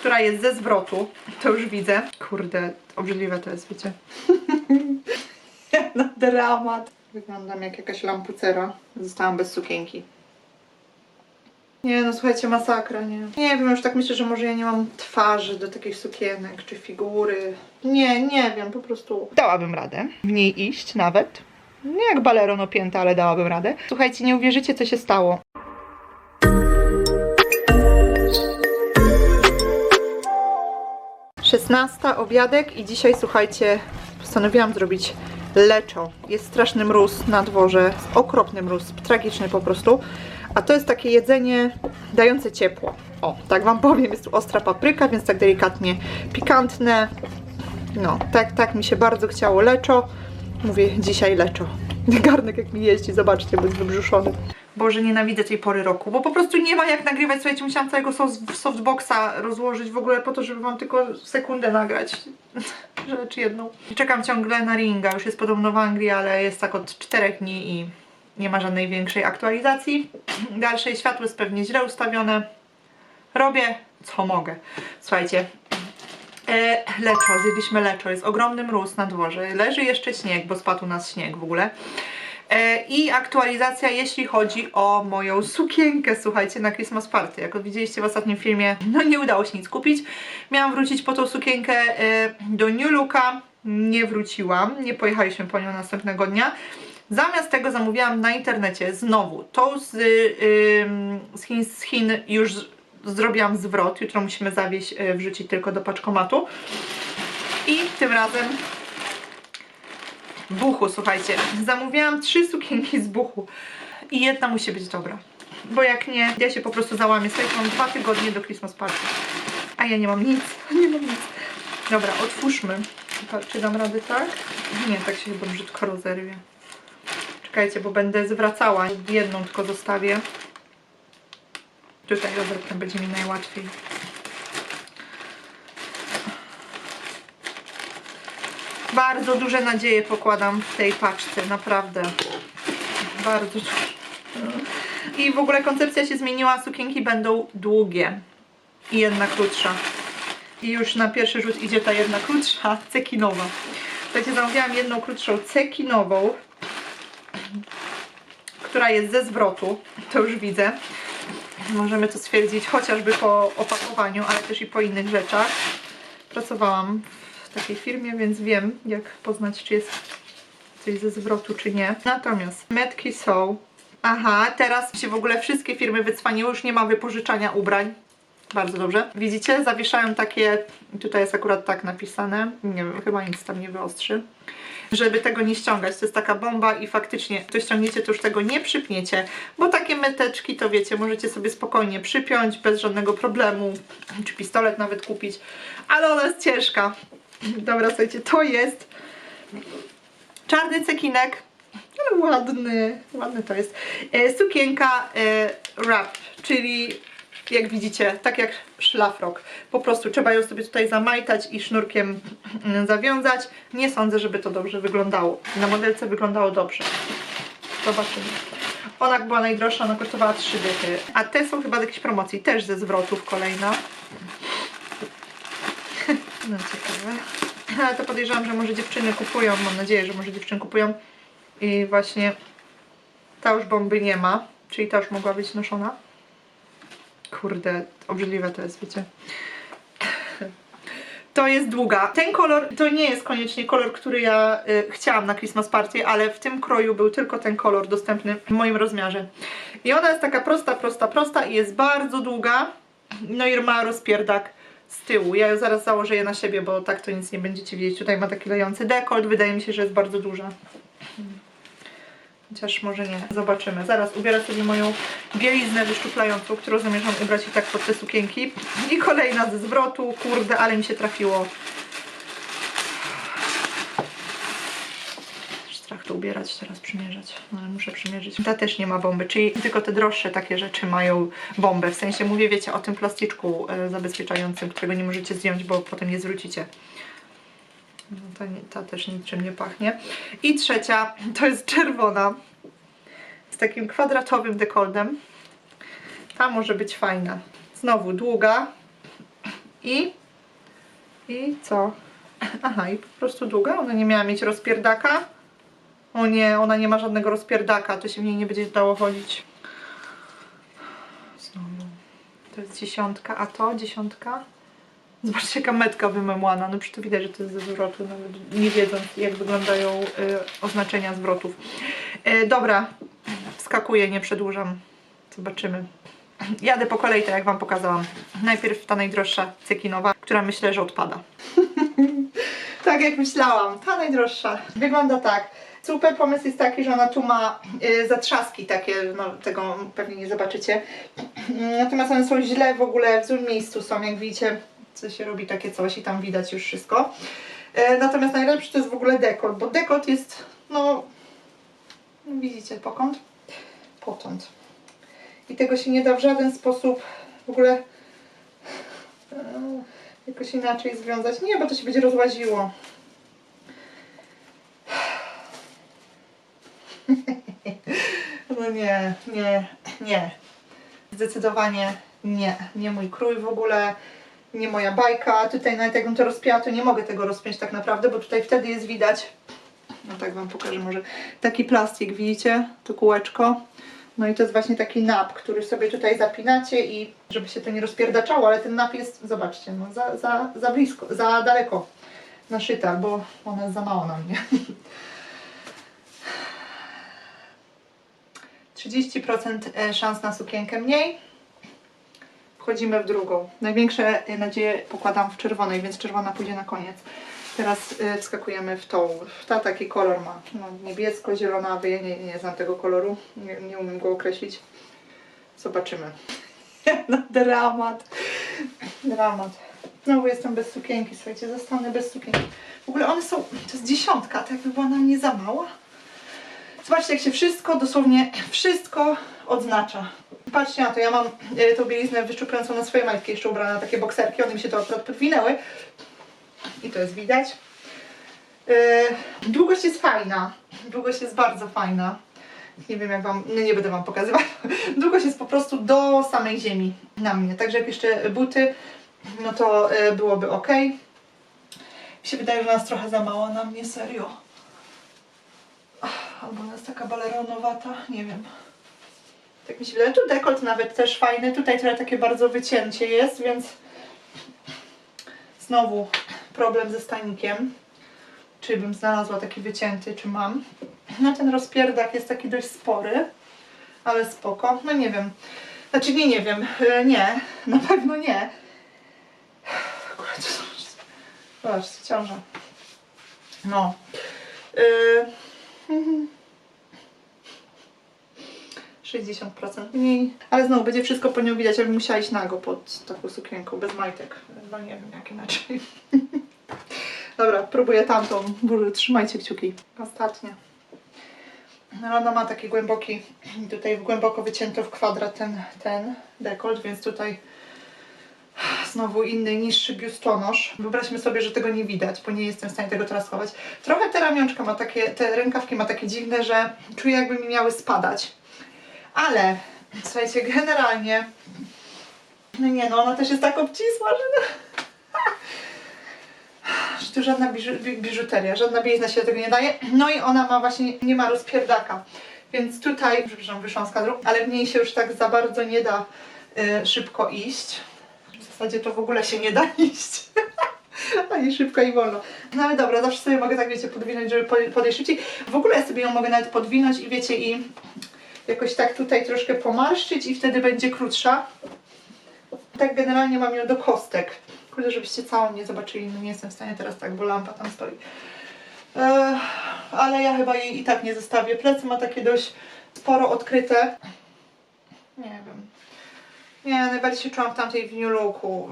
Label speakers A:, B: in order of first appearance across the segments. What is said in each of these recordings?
A: która jest ze zwrotu. To już widzę. Kurde, obrzydliwe to jest, wiecie. no dramat. Wyglądam jak jakaś lampucera. Zostałam bez sukienki. Nie no, słuchajcie, masakra, nie. Nie wiem, już tak myślę, że może ja nie mam twarzy do takich sukienek, czy figury. Nie, nie wiem, po prostu... Dałabym radę w niej iść nawet. Nie jak baleron opięta, ale dałabym radę. Słuchajcie, nie uwierzycie, co się stało. Szesnasta obiadek i dzisiaj, słuchajcie, postanowiłam zrobić leczo. Jest straszny mróz na dworze, okropny mróz, tragiczny po prostu. A to jest takie jedzenie dające ciepło. O, tak wam powiem, jest tu ostra papryka, więc tak delikatnie pikantne. No, tak, tak mi się bardzo chciało leczo. Mówię dzisiaj leczo. Garnek jak mi jeździ, zobaczcie, bo jest wybrzuszony. Boże, nienawidzę tej pory roku, bo po prostu nie ma jak nagrywać. Słuchajcie, musiałam całego soft- softboxa rozłożyć w ogóle po to, żeby wam tylko sekundę nagrać. Rzecz jedną. Czekam ciągle na ringa, już jest podobno w Anglii, ale jest tak od czterech dni i nie ma żadnej większej aktualizacji. Dalsze światło jest pewnie źle ustawione. Robię co mogę. Słuchajcie, E, leczo, zjedliśmy leczo, jest ogromny mróz na dworze, leży jeszcze śnieg, bo spadł u nas śnieg w ogóle. E, I aktualizacja, jeśli chodzi o moją sukienkę, słuchajcie, na Christmas Party. Jak widzieliście w ostatnim filmie, no nie udało się nic kupić. Miałam wrócić po tą sukienkę e, do New Looka, nie wróciłam, nie pojechaliśmy po nią następnego dnia. Zamiast tego zamówiłam na internecie znowu tą z, y, ym, z, Chin, z Chin już zrobiłam zwrot. Jutro musimy zawieźć, y, wrzucić tylko do paczkomatu. I tym razem buchu, słuchajcie. Zamówiłam trzy sukienki z buchu i jedna musi być dobra. Bo jak nie, ja się po prostu załamię. Słuchajcie, mam dwa tygodnie do Christmas Party. A ja nie mam nic, nie mam nic. Dobra, otwórzmy. Czy dam radę tak? Nie, tak się chyba brzydko rozerwie. Czekajcie, bo będę zwracała. Jedną tylko zostawię. Tutaj rozerwę będzie mi najłatwiej. Bardzo duże nadzieje pokładam w tej paczce, naprawdę. Bardzo. I w ogóle koncepcja się zmieniła, sukienki będą długie i jedna krótsza. I już na pierwszy rzut idzie ta jedna krótsza, cekinowa. Słuchajcie, zamówiłam jedną krótszą cekinową, która jest ze zwrotu, to już widzę. Możemy to stwierdzić chociażby po opakowaniu, ale też i po innych rzeczach. Pracowałam w takiej firmie, więc wiem, jak poznać, czy jest coś ze zwrotu, czy nie. Natomiast metki są. Aha, teraz się w ogóle wszystkie firmy wycwaniły, już nie ma wypożyczania ubrań. Bardzo dobrze. Widzicie, zawieszają takie, tutaj jest akurat tak napisane, nie wiem, chyba nic tam nie wyostrzy, żeby tego nie ściągać. To jest taka bomba i faktycznie to ściągniecie, to już tego nie przypniecie, bo takie meteczki to wiecie, możecie sobie spokojnie przypiąć bez żadnego problemu, czy pistolet nawet kupić, ale ona jest ciężka. Dobra, słuchajcie, to jest czarny cekinek, ale ładny, ładny to jest. E, sukienka e, wrap, czyli jak widzicie, tak jak szlafrok. Po prostu trzeba ją sobie tutaj zamajtać i sznurkiem mm, zawiązać. Nie sądzę, żeby to dobrze wyglądało. Na modelce wyglądało dobrze. Zobaczymy. Ona była najdroższa, ona kosztowała 3 dychy. A te są chyba z jakiejś promocji, też ze zwrotów kolejna. No ciekawe. Ale to podejrzewam, że może dziewczyny kupują, mam nadzieję, że może dziewczyny kupują i właśnie ta już bomby nie ma, czyli ta już mogła być noszona. Kurde, obrzydliwe to jest, wiecie. To jest długa. Ten kolor to nie jest koniecznie kolor, który ja y, chciałam na Christmas Party, ale w tym kroju był tylko ten kolor dostępny w moim rozmiarze. I ona jest taka prosta, prosta, prosta i jest bardzo długa. No i ma rozpierdak z tyłu. Ja ją zaraz założę je na siebie, bo tak to nic nie będziecie widzieć. Tutaj ma taki lejący dekolt. Wydaje mi się, że jest bardzo duża. Chociaż może nie. Zobaczymy. Zaraz ubiorę sobie moją bieliznę wyszczuplającą, którą zamierzam ubrać i tak pod te sukienki. I kolejna ze zwrotu. Kurde, ale mi się trafiło. Strach to ubierać, teraz przymierzać. No, ale muszę przymierzyć. Ta też nie ma bomby, czyli tylko te droższe takie rzeczy mają bombę. W sensie mówię, wiecie, o tym plasticzku e, zabezpieczającym, którego nie możecie zdjąć, bo potem nie zwrócicie. No, ta, nie, ta też niczym nie pachnie. I trzecia to jest czerwona z takim kwadratowym dekoltem. Ta może być fajna. Znowu długa. I... I co? Aha, i po prostu długa? Ona nie miała mieć rozpierdaka? O nie, ona nie ma żadnego rozpierdaka, to się w niej nie będzie dało chodzić. Znowu. To jest dziesiątka, a to dziesiątka? Zobaczcie jaka metka wymemłana, no przecież to widać, że to jest ze zwrotu, nawet nie wiedząc jak wyglądają y, oznaczenia zwrotów. Y, dobra, wskakuję, nie przedłużam. Zobaczymy. Jadę po kolei, tak jak Wam pokazałam. Najpierw ta najdroższa cekinowa, która myślę, że odpada. tak jak myślałam, ta najdroższa. Wygląda tak. Super pomysł jest taki, że ona tu ma y, zatrzaski takie, no tego pewnie nie zobaczycie. Natomiast one są źle w ogóle w złym miejscu są, jak widzicie, co się robi takie coś i tam widać już wszystko. E, natomiast najlepszy to jest w ogóle dekolt, bo dekolt jest, no, widzicie, pokąt? Potąd. I tego się nie da w żaden sposób w ogóle e, jakoś inaczej związać. Nie, bo to się będzie rozłaziło. No nie, nie, nie. Zdecydowanie nie. Nie mój krój w ogóle, nie moja bajka. Tutaj nawet jakbym to rozpięła, to nie mogę tego rozpiąć tak naprawdę, bo tutaj wtedy jest widać, no tak Wam pokażę może, taki plastik, widzicie? To kółeczko. No i to jest właśnie taki nap, który sobie tutaj zapinacie i żeby się to nie rozpierdaczało, ale ten nap jest, zobaczcie, no za, za, za blisko, za daleko naszyta, bo ona jest za mało na mnie. 30% e, szans na sukienkę mniej. Wchodzimy w drugą. Największe e, nadzieje pokładam w czerwonej, więc czerwona pójdzie na koniec. Teraz e, wskakujemy w tą. Ta taki kolor ma. No, niebiesko-zielonawy. Ja nie, nie znam tego koloru. Nie, nie umiem go określić. Zobaczymy. No, dramat. Dramat. Znowu jestem bez sukienki, słuchajcie, zostanę bez sukienki. W ogóle one są, to jest dziesiątka, tak jakby była na mnie za mała. Zobaczcie, jak się wszystko, dosłownie wszystko odznacza. Patrzcie na to, ja mam e, tą bieliznę wyszczupującą na swoje majtki jeszcze ubrane, na takie bokserki, one mi się to akurat podwinęły. I to jest widać. E, długość jest fajna, długość jest bardzo fajna. Nie wiem jak wam, no nie będę wam pokazywać. Długość jest po prostu do samej ziemi na mnie, także jak jeszcze buty, no to e, byłoby ok. Mi się wydaje, że jest trochę za mała na mnie, serio. Albo ona jest taka baleronowata, nie wiem. Tak mi się wydaje. Tu dekolt nawet też fajny. Tutaj trochę takie bardzo wycięcie jest, więc znowu problem ze stanikiem. Czy bym znalazła taki wycięty, czy mam. No ten rozpierdak jest taki dość spory, ale spoko. No nie wiem. Znaczy nie, nie wiem. E, Nie, na pewno nie. Akurat to Zobaczcie, ciąża. No. Yy. Mhm. 60% mniej, ale znowu będzie wszystko po nią widać, ja bym musiała iść nago pod taką sukienką, bez majtek. No nie wiem jak inaczej. Dobra, próbuję tamtą. Boże, trzymajcie kciuki. Ostatnia. No ona ma taki głęboki, tutaj głęboko wycięto w kwadrat ten, ten dekolt, więc tutaj znowu inny, niższy biustonosz. Wyobraźmy sobie, że tego nie widać, bo nie jestem w stanie tego teraz schować. Trochę ta ramionczka ma takie, te rękawki ma takie dziwne, że czuję jakby mi miały spadać. Ale, słuchajcie, generalnie, no nie no, ona też jest tak obcisła, że... że tu żadna biżu, bi- biżuteria, żadna bielizna się tego nie daje. No i ona ma właśnie, nie ma rozpierdaka. Więc tutaj, przepraszam, wyszłam z kadru, ale w niej się już tak za bardzo nie da y, szybko iść. Zasadzie to w ogóle się nie da iść. Ani szybko i wolno. No ale dobra, zawsze sobie mogę tak, wiecie, podwinąć, żeby po- podejść szybciej. W ogóle ja sobie ją mogę nawet podwinąć i wiecie, i jakoś tak tutaj troszkę pomarszczyć i wtedy będzie krótsza. Tak generalnie mam ją do kostek. Kurde, żebyście całą nie zobaczyli, no nie jestem w stanie teraz tak, bo lampa tam stoi. Eee, ale ja chyba jej i tak nie zostawię. Plecy ma takie dość sporo odkryte. Nie najbardziej się czułam w tamtej w New Looku.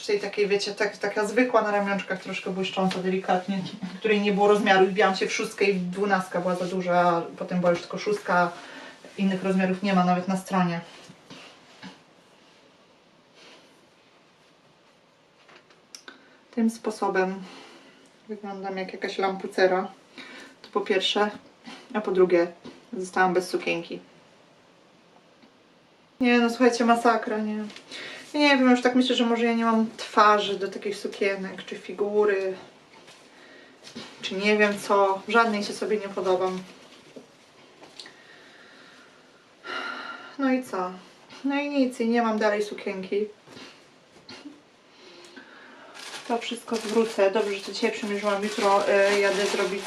A: Tutaj takiej, wiecie, tak, taka zwykła na ramionczkach, troszkę błyszcząca delikatnie, której nie było rozmiaru. Wbiłam się w szóstkę i dwunastka była za duża, a potem była już tylko szóstka. Innych rozmiarów nie ma nawet na stronie. Tym sposobem wyglądam jak jakaś lampucera. To po pierwsze, a po drugie zostałam bez sukienki. Nie no słuchajcie, masakra, nie. Nie wiem, już tak myślę, że może ja nie mam twarzy do takich sukienek, czy figury, czy nie wiem co. Żadnej się sobie nie podobam. No i co? No i nic, i nie mam dalej sukienki. To wszystko zwrócę. Dobrze, że to dzisiaj przymierzyłam. Jutro y, jadę zrobić,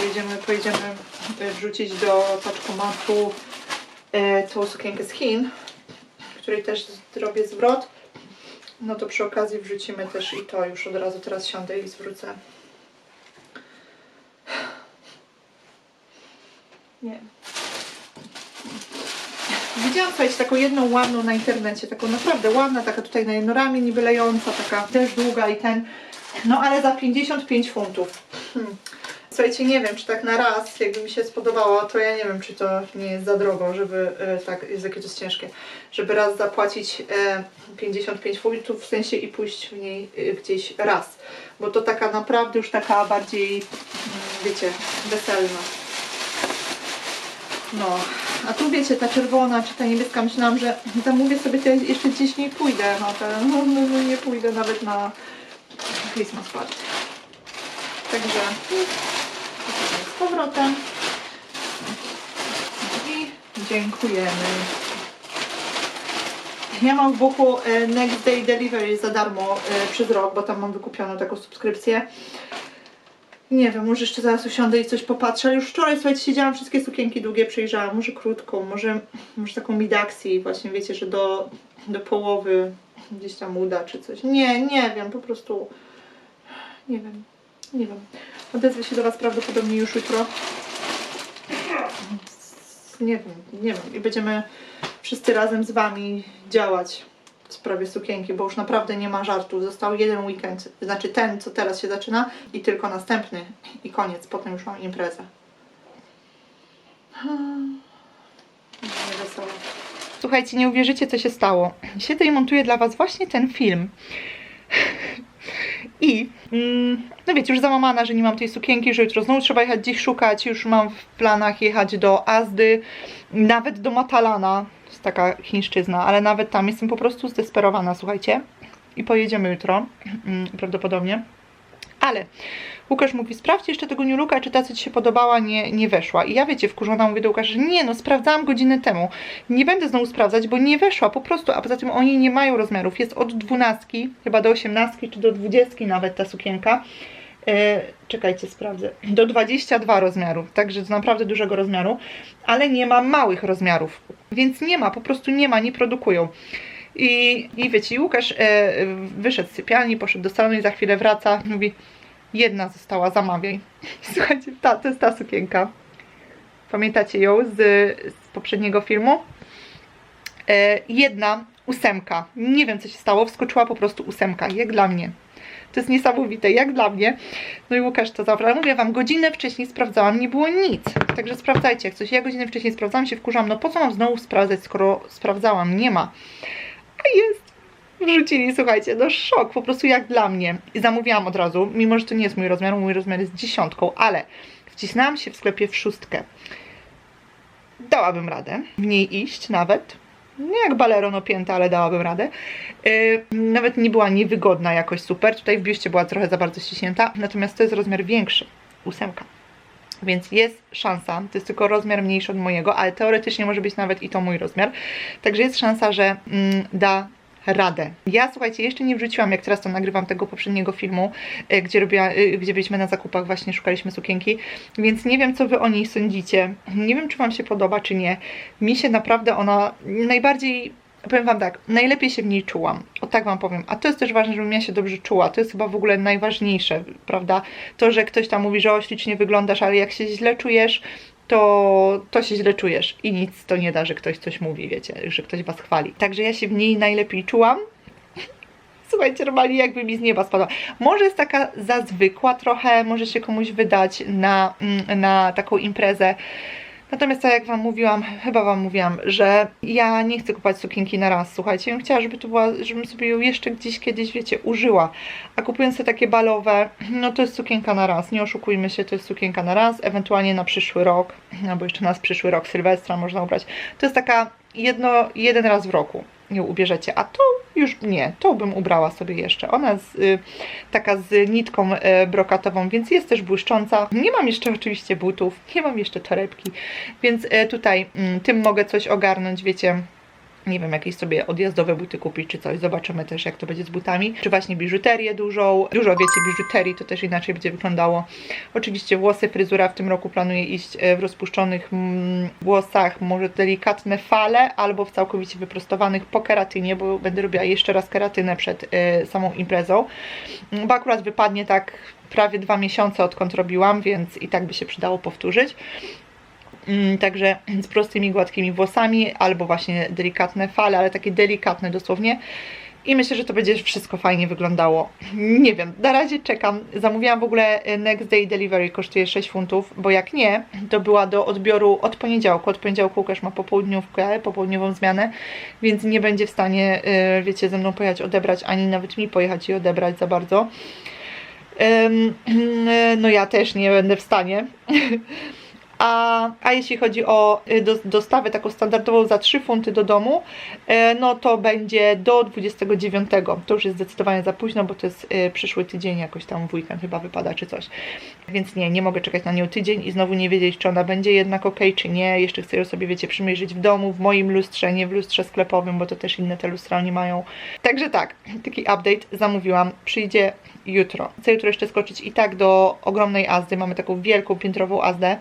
A: y, jedziemy, pojedziemy y, wrzucić do paczkomatu y, tą sukienkę z Chin, której też zrobię zwrot. No to przy okazji wrzucimy też i to już od razu teraz siądę i zwrócę. Nie. Widziałam, słuchajcie, taką jedną ładną na internecie, taką naprawdę ładna, taka tutaj na jedno ramię niby lejąca, taka też długa i ten, no ale za 55 funtów. Hmm. Słuchajcie, nie wiem, czy tak na raz, jakby mi się spodobało, to ja nie wiem, czy to nie jest za drogo, żeby, e, tak, jest jakie to jest ciężkie, żeby raz zapłacić e, 55 funtów, w sensie i pójść w niej e, gdzieś raz, bo to taka naprawdę już taka bardziej, mm, wiecie, weselna. No, a tu wiecie, ta czerwona czy ta niebieska, myślałam, że zamówię sobie to jeszcze gdzieś nie pójdę, no, to, no, no, no nie pójdę nawet na Christmas party. Także z powrotem i dziękujemy. Ja mam w buchu e, Next Day Delivery za darmo e, przez rok, bo tam mam wykupioną taką subskrypcję. Nie wiem, może jeszcze zaraz usiądę i coś popatrzę. Już wczoraj, słuchajcie, siedziałam, wszystkie sukienki długie przejrzałam. Może krótką, może, może taką midaxi, właśnie wiecie, że do, do połowy gdzieś tam uda czy coś. Nie, nie wiem, po prostu nie wiem, nie wiem. Odezwę się do Was prawdopodobnie już jutro. Nie wiem, nie wiem. I będziemy wszyscy razem z Wami działać w sprawie sukienki, bo już naprawdę nie ma żartów. Został jeden weekend, znaczy ten, co teraz się zaczyna i tylko następny i koniec. Potem już mam imprezę. Słuchajcie, nie uwierzycie, co się stało. Siedzę i montuję dla Was właśnie ten film. I mm, no wiecie, już załamana, że nie mam tej sukienki, że jutro znowu trzeba jechać gdzieś szukać. Już mam w planach jechać do Azdy, nawet do Matalana. To jest taka chińszczyzna, ale nawet tam jestem po prostu zdesperowana, słuchajcie. I pojedziemy jutro, mm, prawdopodobnie. Ale Łukasz mówi, sprawdź jeszcze tego New Looka, czy ta, co Ci się podobała, nie, nie weszła. I ja, wiecie, wkurzona mówię do Łukasza, że nie, no sprawdzałam godzinę temu. Nie będę znowu sprawdzać, bo nie weszła po prostu, a poza tym oni nie mają rozmiarów. Jest od 12, chyba do 18, czy do 20 nawet ta sukienka. E, czekajcie, sprawdzę. Do 22 rozmiarów, także z naprawdę dużego rozmiaru, ale nie ma małych rozmiarów. Więc nie ma, po prostu nie ma, nie produkują. I, i wiecie, Łukasz e, wyszedł z sypialni, poszedł do salonu i za chwilę wraca, mówi, jedna została, zamawiaj. Słuchajcie, ta, to jest ta sukienka. Pamiętacie ją z, z poprzedniego filmu? E, jedna ósemka. Nie wiem, co się stało, wskoczyła po prostu ósemka, jak dla mnie. To jest niesamowite, jak dla mnie. No i Łukasz to zabrał. Mówię Wam, godzinę wcześniej sprawdzałam, nie było nic. Także sprawdzajcie, jak coś. Ja godzinę wcześniej sprawdzałam, się wkurzam. No po co mam znowu sprawdzać, skoro sprawdzałam? Nie ma. Wrzucili, słuchajcie, no szok, po prostu jak dla mnie. I zamówiłam od razu, mimo że to nie jest mój rozmiar, mój rozmiar jest dziesiątką, ale wcisnęłam się w sklepie w szóstkę. Dałabym radę w niej iść nawet. Nie jak baleron opięta, ale dałabym radę. Yy, nawet nie była niewygodna jakoś super. Tutaj w biuście była trochę za bardzo ściśnięta, natomiast to jest rozmiar większy. Ósemka. Więc jest szansa, to jest tylko rozmiar mniejszy od mojego, ale teoretycznie może być nawet i to mój rozmiar. Także jest szansa, że mm, da radę. Ja słuchajcie, jeszcze nie wrzuciłam, jak teraz to nagrywam tego poprzedniego filmu, e, gdzie, robiła, e, gdzie byliśmy na zakupach, właśnie szukaliśmy sukienki, więc nie wiem, co wy o niej sądzicie. Nie wiem, czy wam się podoba, czy nie. Mi się naprawdę ona najbardziej powiem Wam tak, najlepiej się w niej czułam. O tak Wam powiem. A to jest też ważne, żebym ja się dobrze czuła. To jest chyba w ogóle najważniejsze, prawda? To, że ktoś tam mówi, że o, ślicznie wyglądasz, ale jak się źle czujesz, to, to się źle czujesz i nic to nie da, że ktoś coś mówi, wiecie, że ktoś Was chwali. Także ja się w niej najlepiej czułam. Słuchajcie, normalnie jakby mi z nieba spadła. Może jest taka za zwykła trochę, może się komuś wydać na, mm, na taką imprezę. Natomiast tak jak Wam mówiłam, chyba Wam mówiłam, że ja nie chcę kupować sukienki na raz, słuchajcie. Ja bym chciała, żeby to była, żebym sobie ją jeszcze gdzieś kiedyś, wiecie, użyła. A kupując te takie balowe, no to jest sukienka na raz, nie oszukujmy się, to jest sukienka na raz, ewentualnie na przyszły rok, albo jeszcze na przyszły rok Sylwestra można ubrać. To jest taka jedno, jeden raz w roku. Ją ubierzecie, a to już nie, to bym ubrała sobie jeszcze. Ona jest y, taka z nitką y, brokatową, więc jest też błyszcząca. Nie mam jeszcze oczywiście butów, nie mam jeszcze torebki, więc y, tutaj mm, tym mogę coś ogarnąć, wiecie, nie wiem, jakieś sobie odjazdowe buty kupić czy coś. Zobaczymy też, jak to będzie z butami. Czy właśnie biżuterię dużą. Dużo, wiecie, biżuterii, to też inaczej będzie wyglądało. Oczywiście włosy, fryzura w tym roku planuję iść e, w rozpuszczonych mm, włosach, może delikatne fale, albo w całkowicie wyprostowanych po keratynie, bo będę robiła jeszcze raz keratynę przed e, samą imprezą. Mm, Bo akurat wypadnie tak prawie dwa miesiące odkąd robiłam, więc i tak by się przydało powtórzyć. Mm, Także z prostymi, gładkimi włosami, albo właśnie delikatne fale, ale takie delikatne dosłownie. I myślę, że to będzie wszystko fajnie wyglądało. Nie wiem, na razie czekam. Zamówiłam w ogóle e, Next Day Delivery, kosztuje 6 funtów, bo jak nie, to była do odbioru od poniedziałku. Od poniedziałku Łukasz ma popołudniówkę, popołudniową zmianę, więc nie będzie w stanie, e, wiecie, ze mną pojechać odebrać, ani nawet mi pojechać i odebrać za bardzo. Em, No ja też nie będę w stanie. A, a jeśli chodzi o y, do, dostawę taką standardową za 3 funty do domu, e, no to będzie do 29. To już jest zdecydowanie za późno, bo to jest e, przyszły tydzień, jakoś tam w weekend chyba wypada czy coś. Więc nie, nie mogę czekać na nią tydzień i znowu nie wiedzieć, czy ona będzie jednak ok, czy nie. Jeszcze chcę ją sobie, wiecie, przymierzyć w domu, w moim lustrze, nie w lustrze sklepowym, bo to też inne te lustra nie mają. Także tak, taki update zamówiłam. Przyjdzie jutro. Chcę jutro jeszcze skoczyć i tak do ogromnej Azdy. Mamy taką wielką piętrową Azdę.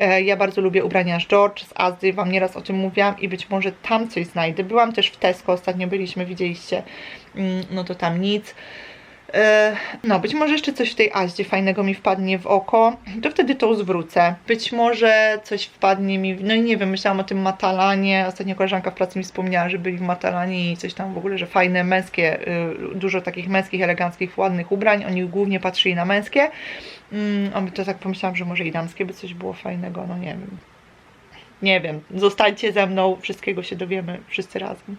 A: E, Ja bardzo lubię ubrania z George, z Azdy, Wam nieraz o tym mówiłam i być może tam coś znajdę. Byłam też w Tesco, ostatnio byliśmy, widzieliście, Mm, no to tam nic. E, No, być może jeszcze coś w tej Azdzie fajnego mi wpadnie w oko, to wtedy to zwrócę. Być może coś wpadnie mi, no i nie wiem, myślałam o tym Matalanie, ostatnio koleżanka w pracy mi wspomniała, że byli w Matalanie i coś tam w ogóle, że fajne męskie, y, dużo takich męskich, eleganckich, ładnych ubrań, oni głównie patrzyli na męskie, Mm, to tak pomyślałam, że może i damskie by coś było fajnego, no nie wiem. Nie wiem, zostańcie ze mną, wszystkiego się dowiemy wszyscy razem.